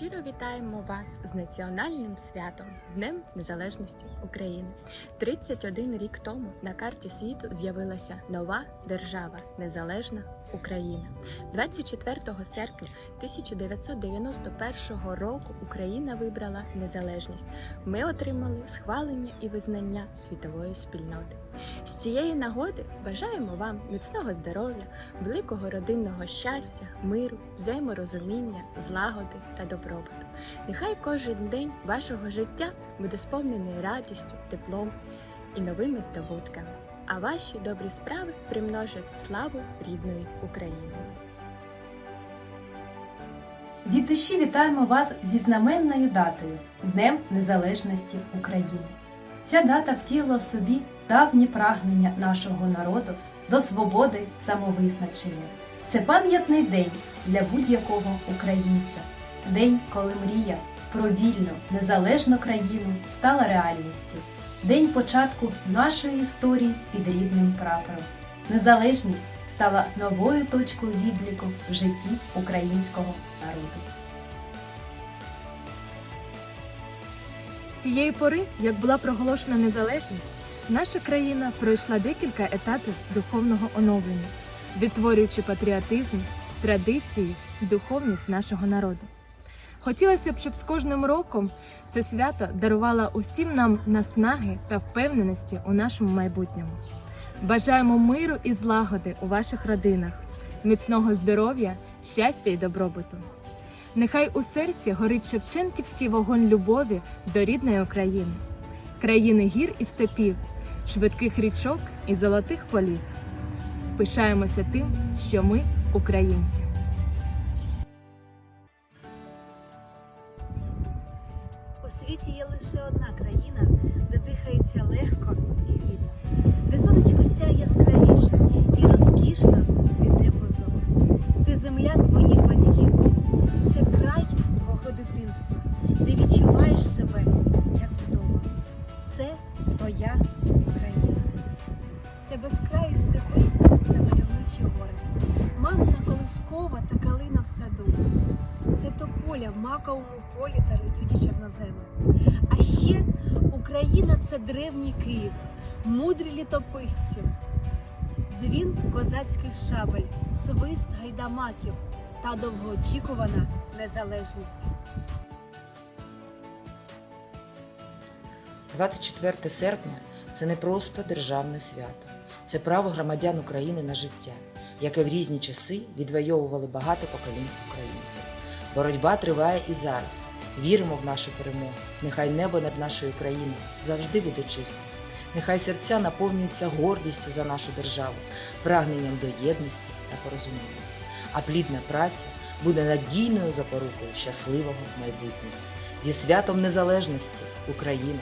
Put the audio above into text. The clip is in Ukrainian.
Щиро вітаємо вас з національним святом Днем Незалежності України. 31 рік тому на карті світу з'явилася нова держава Незалежна Україна. 24 серпня 1991 року Україна вибрала незалежність. Ми отримали схвалення і визнання світової спільноти. З цієї нагоди бажаємо вам міцного здоров'я, великого родинного щастя, миру, взаєморозуміння, злагоди та добробуту. Нехай кожен день вашого життя буде сповнений радістю, теплом і новими здобутками, а ваші добрі справи примножать славу рідної України. Від душі вітаємо вас зі знаменною датою Днем Незалежності України. Ця дата втілила в собі давнє прагнення нашого народу до свободи самовизначення. Це пам'ятний день для будь-якого українця, день, коли мрія про вільну, незалежну країну стала реальністю, день початку нашої історії під рідним прапором. Незалежність стала новою точкою відліку в житті українського народу. З тієї пори, як була проголошена незалежність, наша країна пройшла декілька етапів духовного оновлення, відтворюючи патріотизм, традиції і духовність нашого народу. Хотілося б, щоб з кожним роком це свято дарувало усім нам наснаги та впевненості у нашому майбутньому. Бажаємо миру і злагоди у ваших родинах, міцного здоров'я, щастя і добробуту. Нехай у серці горить Шевченківський вогонь любові до рідної України, країни гір і степів, швидких річок і золотих полів. Пишаємося тим, що ми українці. Світі є лише одна країна, де дихається легко і вільно, де сонечко сяє яскравіше і розкішно цвіте позор. Це земля твоїх батьків, це край твого дитинства, де відчуваєш себе як вдома. Це твоя країна. Це безкраї степи Це тополя в маковому полі та родючі чорноземи. А ще Україна це древній Київ, мудрі літописці, дзвін козацьких шабель, свист гайдамаків та довгоочікувана незалежність. 24 серпня це не просто державне свято, це право громадян України на життя, яке в різні часи відвоювали багато поколінь українців. Боротьба триває і зараз. Віримо в нашу перемогу. Нехай небо над нашою країною завжди буде чистим. Нехай серця наповнюються гордістю за нашу державу, прагненням до єдності та порозуміння. А плідна праця буде надійною запорукою щасливого майбутнього. Зі святом незалежності Україна!